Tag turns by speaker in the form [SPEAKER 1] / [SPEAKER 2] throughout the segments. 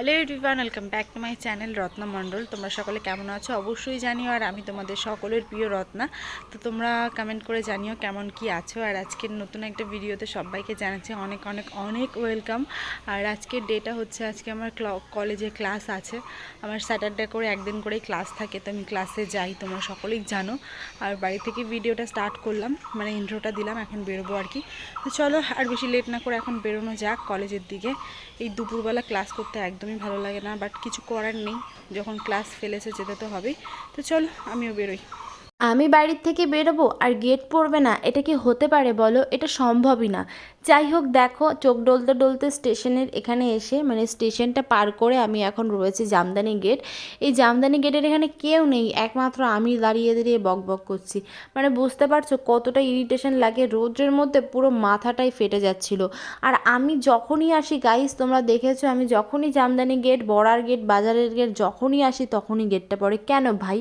[SPEAKER 1] Hello everyone, welcome back to my channel Ratna Mondal. তোমরা সকলে কেমন আছো? অবশ্যই জানিও, আর আমি তোমাদের সকলের প্রিয় রত্না। তো তোমরা কমেন্ট করে জানিও কেমন কি আছো? আর আজকের নতুন একটা ভিডিওতে সবাইকে জানাচ্ছি অনেক অনেক অনেক ওয়েলকাম। আর আজকের ডেটা হচ্ছে, আজকে আমার কলেজে ক্লাস আছে। আমার স্যাটারডে করে একদিন করেই ক্লাস থাকে, তো আমি ক্লাসে যাই, তোমরা সকলেই জানো। আর বাড়ি থেকে ভিডিওটা স্টার্ট করলাম মানে ইন্ট্রোটা দিলাম, এখন বেরোবো আর কি। তো চলো, আর বেশি লেট না করে এখন বেরোনো যাক কলেজের দিকে। এই দুপুরবেলা ক্লাস করতে একদমই ভালো লাগে না বাট কিছু করার নেই। যখন ক্লাস ফেলেছে যেতে তো হবেই। তো চলো, আমিও বেরোই।
[SPEAKER 2] আমি বাড়ির থেকে বেরোবো আর গেট পড়বে না, এটা কি হতে পারে বলো? এটা সম্ভবই না। যাই হোক, দেখো, চোখ ডলতে ডলতে স্টেশনের এখানে এসে মানে স্টেশনটা পার করে আমি এখন রয়েছি জামদানি গেট এই জামদানি গেটের এখানে কেউ নেই, একমাত্র আমি দাঁড়িয়ে দাঁড়িয়ে বক বক করছি। মানে বুঝতে পারছ কতটা ইরিটেশন লাগে, রোদ্রের মধ্যে পুরো মাথাটাই ফেটে যাচ্ছিল। আর আমি যখনই আসি গাইস তোমরা দেখেছ, আমি যখনই জামদানি গেট বড়ার গেট বাজারের গেট যখনই আসি, তখনই গেটটা পড়ে। কেন ভাই?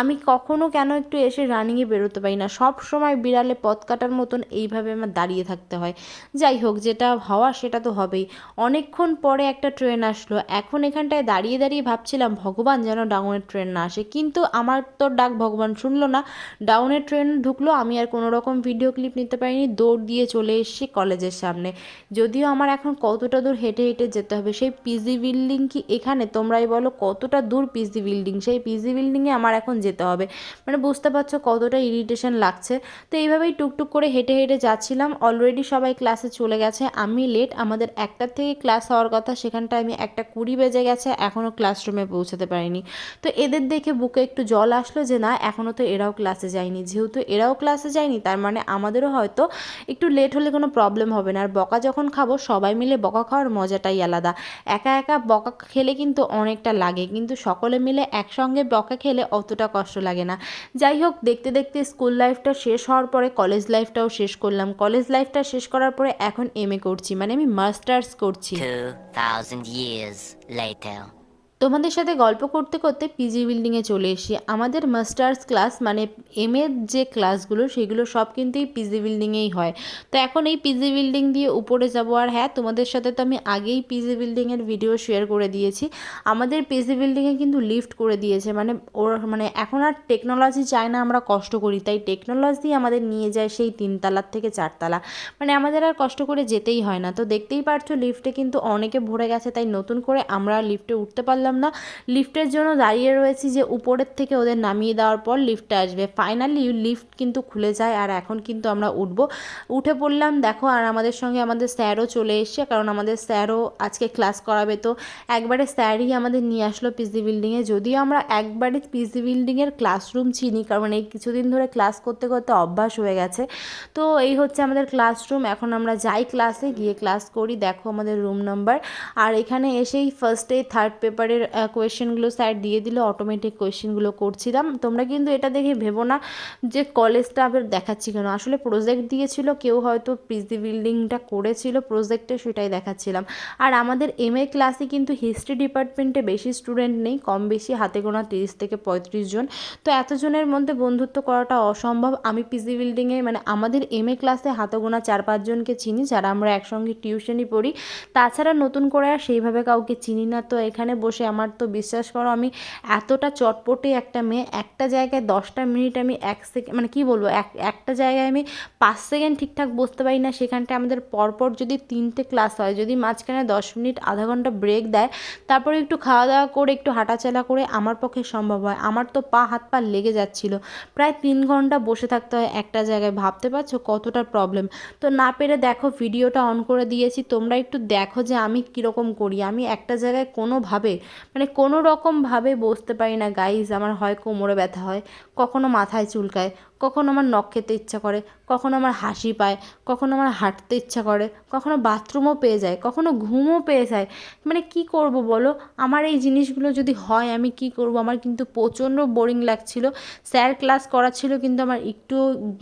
[SPEAKER 2] আমি কখনো কেন একটু এসে রানিংয়ে বেরোতে পারি না। সব সময় বিড়ালে পথ কাটার মতন এইভাবে আমার দাঁড়িয়ে থাকতে হয়। যাই হোক, যেটা হওয়া সেটা তো হবেই। অনেকক্ষণ পরে একটা ট্রেন আসলো। এখন এখানটায় দাঁড়িয়ে দাঁড়িয়ে ভাবছিলাম, ভগবান যেন ডাউনের ট্রেন না আসে। কিন্তু আমার তো ডাক ভগবান শুনলো না। ডাউনের ট্রেন ঢুকলো। আমি আর কোনো রকম ভিডিও ক্লিপ নিতে পারিনি। দৌড় দিয়ে চলে এসেছি কলেজের সামনে। যদিও আমার এখন কতটা দূর হেঁটে হেঁটে যেতে হবে, সেই পিজি বিল্ডিং কি এখানে? তোমরাই বলো, কতটা দূর পিজি বিল্ডিং সেই পিজি বিল্ডিংয়ে আমার এখন যেতে হবে। মানে বুঝতে পারছ কতটা ইরিটেশন লাগছে। তো এইভাবেই টুকটুক করে হেঁটে হেঁটে যাচ্ছিলাম। অলরেডি সবাই ক্লাসে চলে গেছে। আমি লেট আমাদের একটার থেকে ক্লাস হওয়ার কথা, সেখানটায় আমি একটা কুড়ি বেজে গেছে। এখনও ক্লাসরুমে পৌঁছাতে পারিনি। তো এদের দেখে বুকে একটু জল আসলো যে, না এখনও তো এরাও ক্লাসে যায়নি। যেহেতু এরাও ক্লাসে যায়নি, তার মানে আমাদেরও হয়তো একটু লেট হলে কোনো প্রবলেম হবে না। আর বকা যখন খাব, সবাই মিলে বকা খাওয়ার মজাটাই আলাদা। একা একা বকা খেলে কিন্তু অনেকটা লাগে। কিন্তু সকলে মিলে একসঙ্গে বকা খেলে অতটা কষ্ট লাগে না। যাই হোক দেখতে দেখতে স্কুল লাইফটা শেষ হওয়ার পরে কলেজ লাইফটাও শেষ করলাম কলেজ লাইফটা শেষ করার পরে এখন এম এ করছি মানে আমি মাস্টার্স করছি
[SPEAKER 3] 2,000 years later.
[SPEAKER 2] তোমাদের সাথে গল্প করতে করতে পিজি বিল্ডিংয়ে চলে এসি আমাদের মাস্টার্স ক্লাস মানে এম এর যে ক্লাসগুলো সেগুলো সব কিন্তু এই পিজি বিল্ডিংয়েই হয়। তো এখন এই পিজি বিল্ডিং দিয়ে উপরে যাব আর হ্যাঁ তোমাদের সাথে তো আমি আগেই পিজি বিল্ডিংয়ের ভিডিও শেয়ার করে দিয়েছি। আমাদের পিজি বিল্ডিংয়ে কিন্তু লিফট করে দিয়েছে। মানে ওর মানে এখন আর টেকনোলজি চায় না আমরা কষ্ট করি। তাই টেকনোলজি আমাদের নিয়ে যায় সেই তিনতলার থেকে চারতলা। মানে আমাদের আর কষ্ট করে যেতেই হয় না। তো দেখতেই পারছ লিফটে কিন্তু অনেকে ভরে গেছে। তাই নতুন করে আমরা লিফটে উঠতে পারলাম না, লিফটের জন্য দাঁড়িয়ে রয়েছি যে উপরের থেকে ওদের নামিয়ে দেওয়ার পর লিফটে আসবে। ফাইনালি লিফট কিন্তু খুলে যায় আর এখন কিন্তু আমরা উঠবো। উঠে পড়লাম, দেখো, আর আমাদের সঙ্গে আমাদের স্যারও চলে এসছে, কারণ আমাদের স্যারও আজকে ক্লাস করাবে। তো একবারে স্যারই আমাদের নিয়ে আসলো পিজি বিল্ডিংয়ে যদিও আমরা একবারে পিজি বিল্ডিংয়ের ক্লাসরুম চিনি, কারণ এই কিছুদিন ধরে ক্লাস করতে করতে অভ্যাস হয়ে গেছে। তো এই হচ্ছে আমাদের ক্লাসরুম, এখন আমরা যাই ক্লাসে, গিয়ে ক্লাস করি। দেখো আমাদের রুম নাম্বার। আর এখানে এসেই ফার্স্টে থার্ড পেপারের কোয়েশ্চেনগুলো স্যার দিয়ে দিল অটোমেটিক কোয়েশ্চেনগুলো করছিলাম। তোমরা কিন্তু এটা দেখে ভেবো না যে কলেজটা আবার দেখাচ্ছি কেন? আসলে প্রজেক্ট দিয়েছিল, কেউ হয়তো পিজি বিল্ডিংটা করেছিল প্রজেক্টে সেটাই দেখাচ্ছিলাম। আর আমাদের এম এ ক্লাসে কিন্তু হিস্ট্রি ডিপার্টমেন্টে বেশি স্টুডেন্ট নেই, কম বেশি হাতে গোনা তিরিশ থেকে পঁয়ত্রিশ জন। তো এতজনের মধ্যে বন্ধুত্ব করাটা অসম্ভব। আমি পিজি বিল্ডিংয়ে মানে আমাদের এম এ ক্লাসে হাতে গোনা চার পাঁচজনকে চিনি, যারা আমরা একসঙ্গে টিউশনই পড়ি। তাছাড়া নতুন করে আর সেইভাবে কাউকে চিনি না। তো এখানে বসে আমার তো বিশ্বাস করো, আমি এতটা চটপটে একটা মেয়ে, একটা জায়গায় দশটা মিনিট আমি এক সেকেন্ড মানে কি বলব, এক, একটা জায়গায় আমি পাঁচ সেকেন্ড ঠিকঠাক বসতে পারি না, সেখানটায় আমাদের পরপর যদি তিনটে ক্লাস হয়, যদি মাঝখানে দশ মিনিট, আধা ঘণ্টা ব্রেক দেয়, তারপরে একটু খাওয়া দাওয়া করে, একটু হাঁটাচলা করে আমার পক্ষে সম্ভব হয়। আমার তো পা, হাত, পা লেগে যাচ্ছিল। প্রায় তিন ঘণ্টা বসে থাকতে হয় একটা জায়গায়। ভাবতে পারছ কতটা প্রবলেম তো না পেরে দেখো ভিডিওটা অন করে দিয়েছি। তোমরা একটু দেখো যে আমি কীরকম করি। আমি একটা জায়গায় কোনোভাবে মানে কোনো রকমভাবে বসতে পারি না গাইজ আমার হয় কোমরে ব্যথা হয়, কখনো মাথায় চুলকায় কখনো আমার নখ খেতে ইচ্ছা করে, কখনো আমার হাসি পায়, কখনো আমার হাঁটতে ইচ্ছা করে, কখনো বাথরুমও পেয়ে যায়, কখনো ঘুমও পেয়ে যায়। মানে কি করব বলো? আমার এই জিনিসগুলো যদি হয়, আমি কি করব? আমার কিন্তু প্রচণ্ড বোরিং লাগছিল। স্যার ক্লাস করাচ্ছিল কিন্তু আমার একটু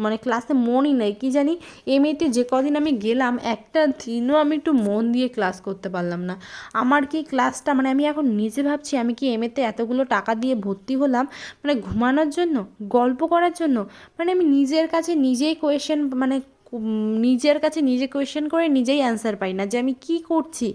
[SPEAKER 2] মানে ক্লাসে মনই নেই। কি জানি, এমনিতে যে কদিন আমি গেলাম, একটা দিনও আমি একটু মন দিয়ে ক্লাস করতে পারলাম না। আমার কি ক্লাসটা মানে আমি এখন নিজে ভাবছি, আমি কি এমএতে এতগুলো টাকা দিয়ে ভর্তি হলাম? মানে ঘুমানোর জন্য? গল্প করার জন্য? মানে আমি নিজের কাছে নিজেই কোয়েশ্চেন মানে নিজের কাছে নিজে কোয়েশ্চেন করে নিজেই অ্যান্সার পাই না যে আমি কি করছি?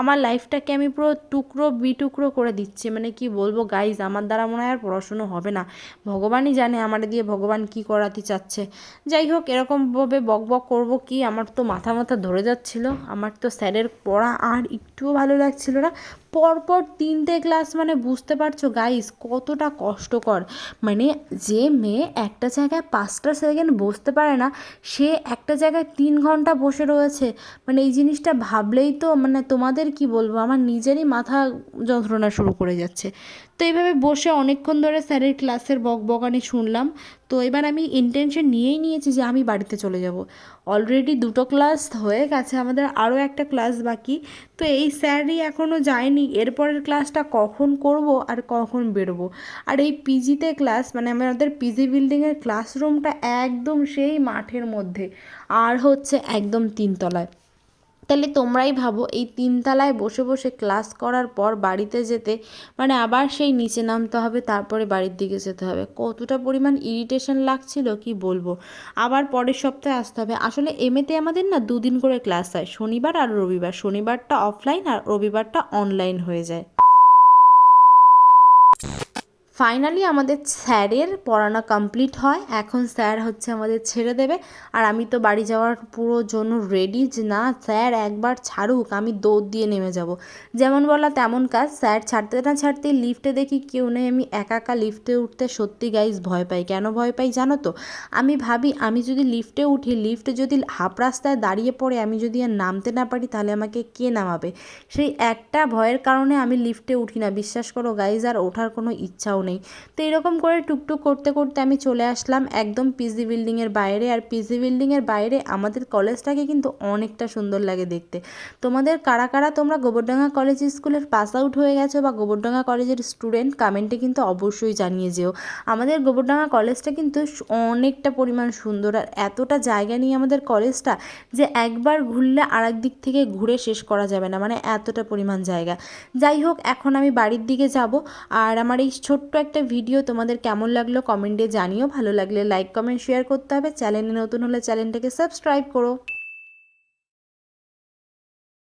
[SPEAKER 2] আমার লাইফটাকে আমি পুরো টুকরো বিটুকরো করে দিচ্ছি। মানে কি বলব গাইজ আমার দ্বারা মনে হয় আর পড়াশুনো হবে না। ভগবানই জানে আমার দিয়ে ভগবান কি করাতে চাচ্ছে। যাই হোক এরকমভাবে বক বক করব কি, আমার তো মাথা মাথা ধরে যাচ্ছিল। আমার তো স্যারের পড়া আর একটুও ভালো লাগছিল না। পরপর তিনটে ক্লাস মানে বুঝতে পারছ গাইস কতটা কষ্টকর। মানে যে মেয়ে একটা জায়গায় পাঁচটা সেকেন্ড বসতে পারে না, সে একটা জায়গায় তিন ঘণ্টা বসে রয়েছে। মানে এই জিনিসটা ভাবলেই তো মানে তোমাদের কি বলব, আমার নিজেরই মাথা যন্ত্রণা শুরু করে যাচ্ছে। তো এইভাবে বসে অনেকক্ষণ ধরে স্যারের ক্লাসের বক বকানি শুনলাম। তো এবার আমি ইন্টেনশন নিয়েই নিয়েছি যে আমি বাড়িতে চলে যাব। অলরেডি দুটো ক্লাস হয়ে গেছে, আমাদের আরও একটা ক্লাস বাকি। তো এই স্যারই এখনও যায়নি, এরপরের ক্লাসটা কখন করব আর কখন বেরোবো? আর এই পিজিতে ক্লাস মানে আমাদের পিজি বিল্ডিংয়ের ক্লাসরুমটা একদম সেই মাঠের মধ্যে, আর হচ্ছে একদম তিনতলায়। তাহলে তোমরাই ভাবো, এই তিনতলায় বসে বসে ক্লাস করার পর বাড়িতে যেতে মানে আবার সেই নিচে নামতে হবে, তারপরে বাড়ির দিকে যেতে হবে। কতটা পরিমাণ ইরিটেশন লাগছিল, কি বলব? আবার পরের সপ্তাহে আসতে হবে। আসলে এমএতে আমাদের না দুদিন করে ক্লাস হয়, শনিবার আর রবিবার। শনিবারটা অফলাইন আর রবিবারটা অনলাইন হয়ে যায়। ফাইনালি আমাদের স্যারের পড়ানো কমপ্লিট হয়। এখন স্যার হচ্ছে আমাদের ছেড়ে দেবে। আর আমি তো বাড়ি যাওয়ার পুরো জন্য রেডি যে না, স্যার একবার ছাড়ুক, আমি দৌড় দিয়ে নেমে যাব। যেমন বলা তেমন কাজ। স্যার ছাড়তে না ছাড়তেই লিফটে দেখি কেউ নেই। আমি একা একা লিফটে উঠতে সত্যি গাইজ ভয় পাই। কেন ভয় পাই জানো তো? আমি ভাবি, আমি যদি লিফটে উঠি লিফটে যদি হাফ রাস্তায় দাঁড়িয়ে পড়ে, আমি যদি আর নামতে না পারি, তাহলে আমাকে কে নামাবে? সেই একটা ভয়ের কারণে আমি লিফটে উঠি না। বিশ্বাস করো গাইজ আর ওঠার কোনো ইচ্ছাও নেই। তো এরকম করে টুকটুক করতে করতে আমি চলে আসলাম একদম পিজি বিল্ডিংয়ের বাইরে। আর পিজি বিল্ডিংয়ের বাইরে আমাদের কলেজটাকে কিন্তু অনেকটা সুন্দর লাগে দেখতে। তোমাদের কারা কারা তোমরা গোবরডাঙ্গা কলেজ স্কুলের পাস আউট হয়ে গেছো বা গোবরডাঙ্গা কলেজের স্টুডেন্ট কমেন্টে কিন্তু অবশ্যই জানিয়ে যেও। আমাদের গোবরডাঙ্গা কলেজটা কিন্তু অনেকটা পরিমাণ সুন্দর। আর এতটা জায়গা নিয়ে আমাদের কলেজটা যে একবার ঘুরলে আর দিক থেকে ঘুরে শেষ করা যাবে না। মানে এতটা পরিমাণ জায়গা। যাই হোক, এখন আমি বাড়ির দিকে যাব। আর আমার এই ছোট্ট একটা ভিডিও তোমাদের কেমন লাগল কমেন্টে জানিও। ভালো লাগলে লাইক কমেন্ট শেয়ার করতে হবে। চ্যানেলে নতুন হলে চ্যানেলটাকে সাবস্ক্রাইব করো।